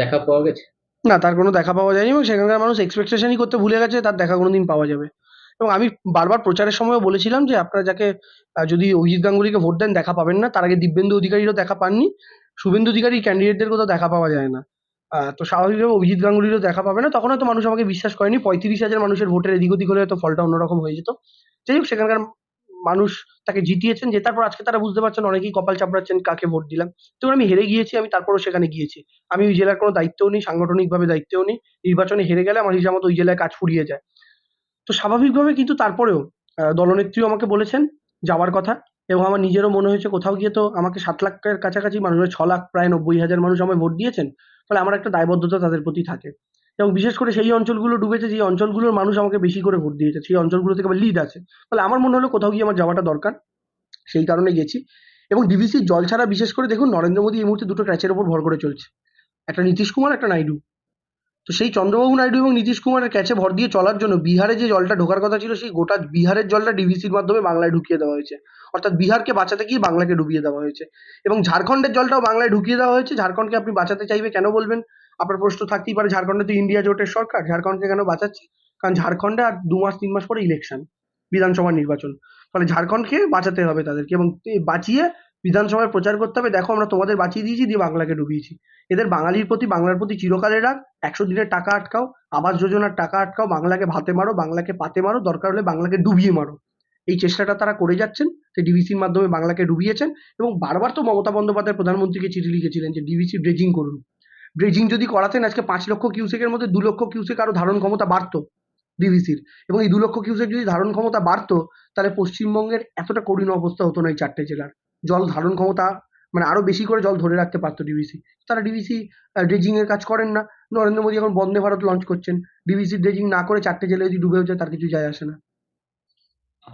দেখা পাওয়া গেছে? না, তার কোনো দেখা পাওয়া যায়নি এবং সেখানকার মানুষ এক্সপেকটেশনই করতে ভুলে গেছে, তার দেখা কোনোদিন পাওয়া যাবে। এবং আমি বারবার প্রচারের সময়ও বলেছিলাম যে, আপনারা যাকে যদি অভিজিৎ গাঙ্গুলিকে ভোট দেন, দেখা পাবেন না। তার আগে দিব্যেন্দু অধিকারীরও দেখা পাননি। শুভেন্দু অধিকারী ক্যান্ডিডেটদের কোথাও দেখা পাওয়া যায় না। তো স্বাভাবিকভাবে অভিজিৎ গাঙ্গুলিরও দেখা পাবে না। তখন হয়তো মানুষ আমাকে বিশ্বাস করেনি। পঁয়ত্রিশ হাজার মানুষের ভোটের এদিক ওদিক হলে হয়তো ফলটা অন্যরকম হয়ে যেত। যাই হোক, সেখানকার মানুষ তাকে জিতিয়েছেন যে তারপর আজকে তারা বুঝতে পারছেন, অনেকেই কপাল চাপড়াচ্ছেন কাকে ভোট দিলাম। তো আমি হেরে গিয়েছি, আমি তারপরও সেখানে গিয়েছি। আমি ওই জেলার কোনো দায়িত্বও নেই, সাংগঠনিকভাবে দায়িত্বও নেই। নির্বাচনে হেরে গেলে আমার হিসাব মতো ওই জেলায় কাজ ফুরিয়ে যায়। তো স্বাভাবিকভাবে কিন্তু তারপরেও দলনেত্রীও আমাকে বলেছেন যাওয়ার কথা এবং আমার নিজেরও মনে হয়েছে কোথাও গিয়ে তো আমাকে সাত লাখের কাছাকাছি, মানুষের ছ লাখ, প্রায় নব্বই হাজার মানুষ আমায় ভোট দিয়েছেন। ফলে আমার একটা দায়বদ্ধতা তাদের প্রতি থাকে। এবং বিশেষ করে সেই অঞ্চলগুলো ডুবেছে, যে অঞ্চলগুলোর মানুষ আমাকে বেশি করে ভোট দিয়েছে, সেই অঞ্চলগুলো থেকে লিড আছে। তাহলে আমার মনে হলো কোথাও গিয়ে আমার যাওয়াটা দরকার, সেই কারণে গেছি। এবং ডিভিসির জল ছাড়া বিশেষ করে দেখুন, নরেন্দ্র মোদী এই মুহূর্তে দুটো ক্যাচের ওপর ভর করে চলছে। একটা নীতিশ কুমার, একটা নাইডু। তো সেই চন্দ্রবাবু নাইডু এবং নীতিশ কুমারের ক্যাচে ভর দিয়ে চলার জন্য বিহারে যে জলটা ঢোকার কথা ছিল, সেই গোটা বিহারের জলটা ডিভিসির মাধ্যমে বাংলায় ঢুকিয়ে দেওয়া হয়েছে। অর্থাৎ বিহারকে বাঁচাতে গিয়ে বাংলাকে ডুবিয়ে দেওয়া হয়েছে। এবং ঝাড়খণ্ডের জলটাও বাংলায় ঢুকিয়ে দেওয়া হয়েছে। ঝাড়খণ্ডকে আপনি বাঁচাতে চাইবে কেন বলবেন? আপনার প্রশ্ন থাকতেই পারে, ঝাড়খণ্ডে তো ইন্ডিয়া জোটের সরকার, ঝাড়খণ্ডকে কেন বাঁচাচ্ছে? কারণ ঝাড়খণ্ডে আর দু মাস, তিন মাস পরে ইলেকশন বিধানসভা নির্বাচন। ফলে ঝাড়খণ্ডকে বাঁচাতে হবে তাদেরকে এবং বাঁচিয়ে বিধানসভায় প্রচার করতে হবে। দেখো, আমরা তোমাদের বাঁচিয়ে দিয়েছি, দিয়ে বাংলাকে ডুবিয়েছি। এদের বাঙালির প্রতি, বাংলার প্রতি চিরকালের রাগ, একশো দিনের টাকা আটকাও, আবাস যোজনার টাকা আটকাও, বাংলাকে ভাতে মারো, বাংলাকে পাতে মারো, দরকার হলে বাংলাকে ডুবিয়ে মারো। এই চেষ্টাটা তারা করে যাচ্ছেন, সেই ডিভিসির মাধ্যমে বাংলাকে ডুবিয়েছেন এবং বারবার তো মমতা বন্দ্যোপাধ্যায় প্রধানমন্ত্রীকে চিঠি লিখেছিলেন যে, ডিভিসি ড্রেজিং করুন। ড্রেজিং যদি করাতেন, আজকে পাঁচ লক্ষ কিউসেকের মধ্যে দু লক্ষ কিউসেক আরও ধারণ ক্ষমতা বাড়তো ডিভিসির এবং এই দু লক্ষ কিউসেক যদি ধারণ ক্ষমতা বাড়তো, তাহলে পশ্চিমবঙ্গের এতটা করুণ অবস্থা হতো না এই চারটে জেলার। জল ধারণ ক্ষমতা মানে আরও বেশি করে জল ধরে রাখতে পারতো ডিভিসি তারা ডিভিসি ড্রেজিং এর কাজ করেন না। নরেন্দ্র মোদী এখন বন্দে ভারত লঞ্চ করছেন। ডিভিসি ড্রেজিং না করে চারটে জেলে যদি ডুবে যায় তার কিছু যায় আসে না।